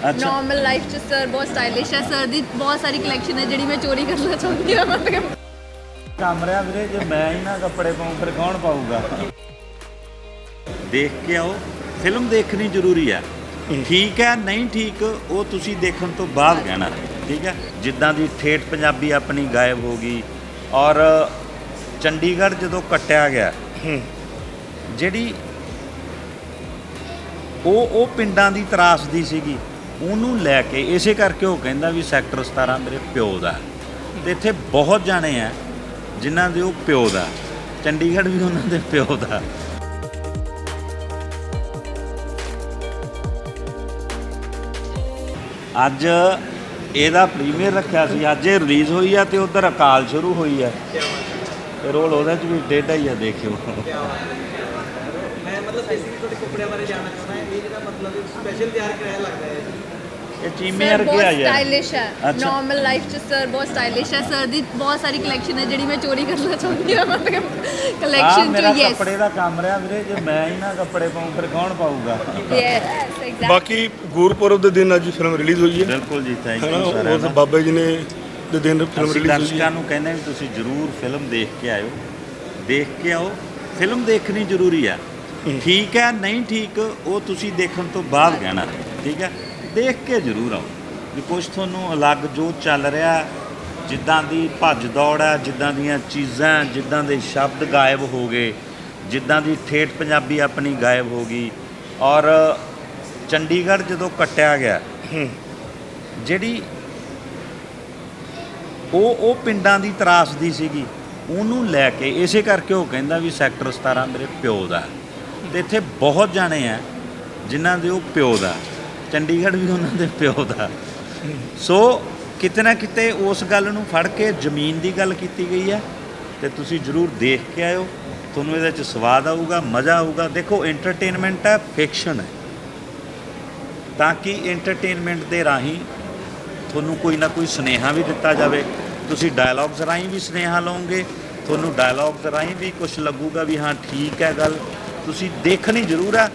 ਅੱਛਾ। Normal life ਚ sir ਬਹੁਤ ਸਟਾਈਲਿਸ਼ ਹੈ। ਸਰ ਦੀ ਬਹੁਤ ਸਾਰੀ ਕਲੈਕਸ਼ਨ ਹੈ ਜਿਹੜੀ ਮੈਂ ਚੋਰੀ ਕਰਨਾ ਚਾਹੁੰਦੀ ਹਾਂ। ਮਤਲਬ ਕਮਰਿਆ ਵੀਰੇ ਜੇ ਮੈਂ ਹੀ ਨਾ ਕੱਪੜੇ ਪਾਉਂ ਫਿਰ ਕੌਣ ਪਾਊਗਾ? ਦੇਖ ਕੇ ਆਓ। ਫਿਲਮ ਦੇਖਣੀ ਜ਼ਰੂਰੀ ਹੈ। ਠੀਕ ਹੈ ਨਹੀਂ ਠੀਕ ਉਹ ਤੁਸੀਂ ਦੇਖਣ ਤੋਂ ਬਾਅਦ ਕਹਿਣਾ। ਠੀਕ ਹੈ? ਜਿੱਦਾਂ ਦੀ ਠੇਠ ਪੰਜਾਬੀ ਆਪਣੀ ਗਾਇਬ ਹੋ ਗਈ। ਔਰ ਚੰਡੀਗੜ੍ਹ ਜਦੋਂ ਕੱਟਿਆ ਗਿਆ ਜਿਹੜੀ ਉਹ ਉਹ ਪਿੰਡਾਂ ਦੀ ਤਰਾਸਦੀ ਸੀਗੀ। ਉਹਨੂੰ ਲੈ ਕੇ ਇਸੇ ਕਰਕੇ ਉਹ ਕਹਿੰਦਾ ਵੀ ਸੈਕਟਰ 17 ਮੇਰੇ ਪਿਓ ਦਾ। ਹੈ। ਤੇ ਇੱਥੇ ਬਹੁਤ ਜਾਣੇ ਆ ਜਿਨ੍ਹਾਂ ਦੇ ਉਹ ਪਿਓ ਦਾ। ਚੰਡੀਗੜ੍ਹ ਵੀ ਉਹਨਾਂ ਦੇ ਪਿਓ ਦਾ। ਅੱਜ ਇਹਦਾ ਪ੍ਰੀਮੀਅਰ ਰੱਖਿਆ ਸੀ। ਅੱਜ ਇਹ ਰਿਲੀਜ਼ ਹੋਈ ਆ ਤੇ ਉਧਰ ਅਕਾਲ ਸ਼ੁਰੂ ਹੋਈ ਆ। ਤੇ ਰੋਲ ਉਹਦੇ ਚ ਵੀ ਡੇਢਾ ਹੀ ਆ, ਦੇਖਿਓ। ਮੈਂ ਮਤਲਬ ਤੁਹਾਡੇ ਕੱਪੜਿਆਂ ਬਾਰੇ ਜਾਣਨਾ ਚਾਹੁੰਦਾ ਹਾਂ? ਇਹ ਜਿਹੜਾ ਮਤਲਬ ਸਪੈਸ਼ਲ ਤਿਆਰ ਕਰਾਇਆ ਲੱਗਦਾ ਹੈ ਇਹ ਚੀਮੇ ਸਰ ਵਰਗੇ ਬਹੁਤ ਆ। ਯਾਰ ਸਟਾਈਲਿਸ਼ ਹੈ। ਅੱਛਾ। ਨਾਰਮਲ ਲਾਈਫ ਚ ਸਰ ਬਹੁਤ ਸਟਾਈਲਿਸ਼ ਹੈ। ਸਰ ਦੀ ਬਹੁਤ ਸਾਰੀ ਕਲੈਕਸ਼ਨ ਹੈ ਜਿਹੜੀ ਮੈਂ ਚੋਰੀ ਕਰਨਾ ਚਾਹੁੰਦੀ ਹਾਂ ਮਤਲਬ ਆ ਕਲੈਕਸ਼ਨ ਮੇਰਾ ਚ ਯੈਸ ਕੱਪੜੇ ਦਾ ਕੰਮ ਰਿਹਾ ਵੀਰੇ ਜੇ ਮੈਂ ਹੀ ਨਾ ਕੱਪੜੇ ਪਾਉਂ ਫਿਰ ਕੌਣ ਪਾਊਗਾ? ਯੈਸ ਬਾਕੀ ਗੁਰਪੁਰਬ ਦੇ ਦਿਨ ਅੱਜ ਫਿਲਮ ਰਿਲੀਜ਼ ਹੋਈ ਹੈ। ਬਿਲਕੁਲ ਜੀ ਥੈਂਕ ਹੈ ਨਾ ਯੂ ਸਰ ਉਸ ਬਾਬਾ ਜੀ ਨੇ ਦੇ ਦਿਨ ਫਿਲਮ ਅਸੀਂ ਰਿਲੀਜ਼ ਹੋਈ ਦਰਸ਼ਕਾਂ ਹੈ ਨੂੰ ਕਹਿੰਦੇ ਵੀ ਤੁਸੀਂ ਜਰੂਰ ਫਿਲਮ ਦੇਖ ਕੇ ਆਇਓ। ਦੇਖ ਕੇ ਆਓ। ਫਿਲਮ ਦੇਖਣੀ ਜ਼ਰੂਰੀ ਹੈ। ਠੀਕ ਹੈ ਨਹੀਂ ਠੀਕ ਉਹ ਤੁਸੀਂ ਦੇਖਣ ਤੋਂ ਬਾਅਦ ਕਹਿਣਾ ਠੀਕ ਹੈ? ਦੇਖ ਕੇ ਜ਼ਰੂਰ ਆਓ। ਵੀ ਕੁਝ ਤੁਹਾਨੂੰ ਅਲੱਗ ਜੋ ਚੱਲ ਰਿਹਾ ਜਿੱਦਾਂ ਦੀ ਭੱਜ ਦੌੜ ਹੈ ਜਿੱਦਾਂ ਦੀਆਂ ਚੀਜ਼ਾਂ ਜਿੱਦਾਂ ਦੇ ਸ਼ਬਦ ਗਾਇਬ ਹੋ ਗਏ ਜਿੱਦਾਂ ਦੀ ਠੇਠ ਪੰਜਾਬੀ ਆਪਣੀ ਗਾਇਬ ਹੋ ਗਈ। ਔਰ ਚੰਡੀਗੜ੍ਹ ਜਦੋਂ ਕੱਟਿਆ ਗਿਆ ਜਿਹੜੀ ਉਹ ਉਹ ਪਿੰਡਾਂ ਦੀ ਤਰਾਸਦੀ ਸੀਗੀ ਉਹਨੂੰ ਲੈ ਕੇ ਇਸੇ ਕਰਕੇ ਉਹ ਕਹਿੰਦਾ ਵੀ ਸੈਕਟਰ 17 ਮੇਰੇ ਪਿਓ ਦਾ ਹੈ। ਤੇ ਇੱਥੇ ਬਹੁਤ ਜਾਣੇ ਆ, ਜਿਨ੍ਹਾਂ ਦੇ ਉਹ ਪਿਓ ਦਾ, ਚੰਡੀਗੜ੍ਹ ਵੀ ਉਹਨਾਂ ਦੇ ਪਿਓ ਦਾ। ਸੋ ਕਿਤੇ ਨਾ ਕਿਤੇ ਉਸ ਗੱਲ ਨੂੰ ਫੜ ਕੇ ਜ਼ਮੀਨ ਦੀ ਗੱਲ ਕੀਤੀ ਗਈ ਹੈ ਤੇ ਤੁਸੀਂ ਜਰੂਰ ਦੇਖ ਕੇ ਆਇਓ। ਤੁਹਾਨੂੰ ਇਹਦੇ ਚ ਸਵਾਦ ਆਊਗਾ, ਮਜ਼ਾ ਆਊਗਾ। ਦੇਖੋ ਐਂਟਰਟੇਨਮੈਂਟ ਹੈ ਫਿਕਸ਼ਨ ਹੈ। ਤਾਂ ਕਿ ਐਂਟਰਟੇਨਮੈਂਟ ਦੇ ਰਾਹੀਂ ਤੁਹਾਨੂੰ ਕੋਈ ਨਾ ਕੋਈ ਸੁਨੇਹਾ ਵੀ ਦਿੱਤਾ ਜਾਵੇ। ਤੁਸੀਂ ਡਾਇਲੌਗਸ ਰਾਹੀਂ ਵੀ ਸੁਨੇਹਾ ਲਓਗੇ, ਤੁਹਾਨੂੰ ਡਾਇਲੌਗਸ ਰਾਹੀਂ ਵੀ ਕੁਝ ਲੱਗੂਗਾ ਵੀ ਹਾਂ, ਠੀਕ ਹੈ ਗੱਲ। ਤੁਸੀਂ ਦੇਖਣੀ ਜ਼ਰੂਰ ਹੈ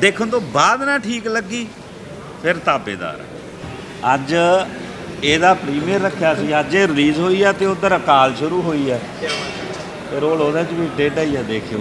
ਦੇਖਣ ਤੋਂ ਬਾਅਦ ਨਾ ਠੀਕ ਲੱਗੀ, ਫਿਰ ਤਾਬੇਦਾਰ ਅੱਜ ਇਹਦਾ ਪ੍ਰੀਮੀਅਰ ਰੱਖਿਆ ਸੀ, ਅੱਜ ਇਹ ਰਿਲੀਜ਼ ਹੋਈ ਆ ਤੇ ਉਧਰ ਅਕਾਲ ਸ਼ੁਰੂ ਹੋਈ ਆ। ਤੇ ਰੋਲ ਉਹਦੇ ਚ ਵੀ ਡੇਢਾ ਹੀ ਆ, ਦੇਖਿਓ।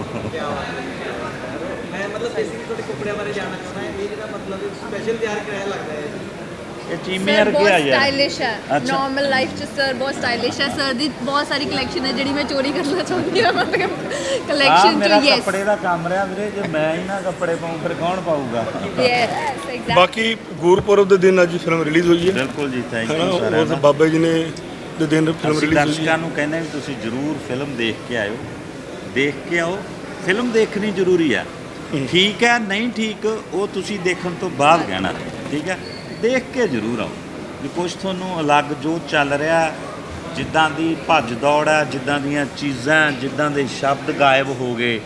ਮੈਂ ਮਤਲਬ ਬੇਸਿਕਲੀ ਤੁਹਾਡੇ ਕੱਪੜਿਆਂ ਬਾਰੇ ਜਾਣਨਾ ਚਾਹੁੰਦਾ, ਇਹ ਜਿਹੜਾ ਮਤਲਬ ਸਪੈਸ਼ਲ ਤਿਆਰ ਕਰਾਇਆ ਲੱਗਦਾ ਹੈ। ਇਹ ਚੀਮੇ ਸਰ ਵਰਗੇ ਬਹੁਤ ਆ ਯਾਰ? ਸਟਾਈਲਿਸ਼ ਹੈ। ਅੱਛਾ। ਨਾਰਮਲ ਲਾਈਫ ਚ ਸਰ ਬਹੁਤ ਸਟਾਈਲਿਸ਼ ਹੈ। ਸਰ ਦੀ ਬਹੁਤ ਸਾਰੀ ਕਲੈਕਸ਼ਨ ਹੈ ਜਿਹੜੀ ਮੈਂ ਚੋਰੀ ਕਰਨਾ ਚਾਹੁੰਦੀ ਹਾਂ ਮਤਲਬ ਆ ਕਲੈਕਸ਼ਨ ਮੇਰਾ ਚ ਯੈਸ ਕੱਪੜੇ ਦਾ ਕੰਮ ਰਿਹਾ ਵੀਰੇ ਜੇ ਮੈਂ ਹੀ ਨਾ ਕੱਪੜੇ ਪਾਉਂ ਫਿਰ ਕੌਣ ਪਾਊਗਾ? ਯੈਸ ਬਾਕੀ ਗੁਰਪੁਰਬ ਦੇ ਦਿਨ ਅੱਜ ਫਿਲਮ ਰਿਲੀਜ਼ ਹੋਈ ਹੈ। ਬਿਲਕੁਲ ਜੀ ਥੈਂਕ ਹੈ ਯੂ ਉਸ ਬਾਬਾ ਜੀ ਨੇ ਦੇ ਦਿਨ ਫਿਲਮ ਅਸੀਂ ਰਿਲੀਜ਼ ਹੋਈ ਦਰਸ਼ਕਾਂ ਹੈ ਨੂੰ ਕਹਿੰਦੇ ਵੀ ਤੁਸੀਂ ਜਰੂਰ ਫਿਲਮ ਦੇਖ ਕੇ ਆਇਓ। ਦੇਖ ਕੇ ਆਓ। ਫਿਲਮ ਦੇਖਣੀ ਜ਼ਰੂਰੀ ਹੈ। ਠੀਕ ਹੈ ਨਹੀਂ ਠੀਕ ਉਹ ਤੁਸੀਂ ਦੇਖਣ ਤੋਂ ਬਾਅਦ ਕਹਿਣਾ। ਠੀਕ ਹੈ? ਦੇਖ ਕੇ ਜ਼ਰੂਰ ਆਓ। ਵੀ ਕੁਝ ਤੁਹਾਨੂੰ ਅਲੱਗ ਜੋ ਚੱਲ ਰਿਹਾ, ਜਿੱਦਾਂ ਦੀ ਭੱਜ ਦੌੜ ਹੈ, ਜਿੱਦਾਂ ਦੀਆਂ ਚੀਜ਼ਾਂ, ਜਿੱਦਾਂ ਦੇ ਸ਼ਬਦ ਗਾਇਬ ਹੋ ਗਏ,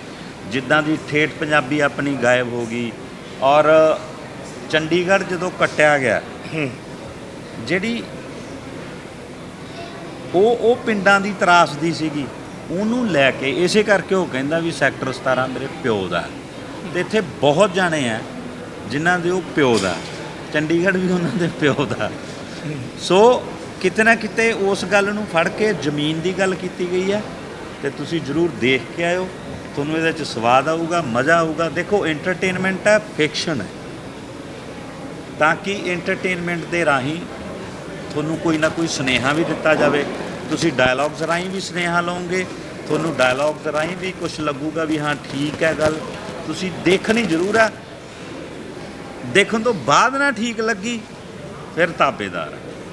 ਜਿੱਦਾਂ ਦੀ ਠੇਠ ਪੰਜਾਬੀ ਆਪਣੀ ਗਾਇਬ ਹੋ ਗਈ। ਔਰ ਚੰਡੀਗੜ੍ਹ ਜਦੋਂ ਕੱਟਿਆ ਗਿਆ, ਜਿਹੜੀ ਉਹ ਉਹ ਪਿੰਡਾਂ ਦੀ ਤਰਾਸਦੀ ਸੀਗੀ, ਉਹਨੂੰ ਲੈ ਕੇ ਇਸੇ ਕਰਕੇ ਉਹ ਕਹਿੰਦਾ ਵੀ ਸੈਕਟਰ 17 ਮੇਰੇ ਪਿਓ ਦਾ ਹੈ। ਤੇ ਇੱਥੇ ਬਹੁਤ ਜਾਣੇ ਆ ਜਿਨ੍ਹਾਂ ਦੇ ਉਹ ਪਿਓ ਦਾ ਚੰਡੀਗੜ੍ਹ ਵੀ ਉਹਨਾਂ ਦੇ ਪਿਓ ਦਾ। ਸੋ ਕਿਤੇ ਨਾ ਕਿਤੇ ਉਸ ਗੱਲ ਨੂੰ ਫੜ ਕੇ ਜ਼ਮੀਨ ਦੀ ਗੱਲ ਕੀਤੀ ਗਈ ਹੈ ਤੇ ਤੁਸੀਂ ਜਰੂਰ ਦੇਖ ਕੇ ਆਇਓ। ਤੁਹਾਨੂੰ ਇਹਦੇ ਚ ਸਵਾਦ ਆਊਗਾ, ਮਜ਼ਾ ਆਊਗਾ। ਦੇਖੋ ਐਂਟਰਟੇਨਮੈਂਟ ਹੈ ਫਿਕਸ਼ਨ ਹੈ। ਤਾਂ ਕਿ ਐਂਟਰਟੇਨਮੈਂਟ ਦੇ ਰਾਹੀਂ ਤੁਹਾਨੂੰ ਕੋਈ ਨਾ ਕੋਈ ਸੁਨੇਹਾ ਵੀ ਦਿੱਤਾ ਜਾਵੇ। ਤੁਸੀਂ ਡਾਇਲੌਗਸ ਰਾਹੀਂ ਵੀ ਸੁਨੇਹਾ ਲਓਗੇ, ਤੁਹਾਨੂੰ ਡਾਇਲੌਗਸ ਰਾਹੀਂ ਵੀ ਕੁਝ ਲੱਗੂਗਾ ਵੀ ਹਾਂ, ਠੀਕ ਹੈ ਗੱਲ। ਤੁਸੀਂ ਦੇਖਣੀ ਜ਼ਰੂਰ ਹੈ ਦੇਖਣ ਤੋਂ ਬਾਅਦ ਨਾ ਠੀਕ ਲੱਗੀ ਫਿਰ ਤਾਬੇਦਾਰ ਹੈ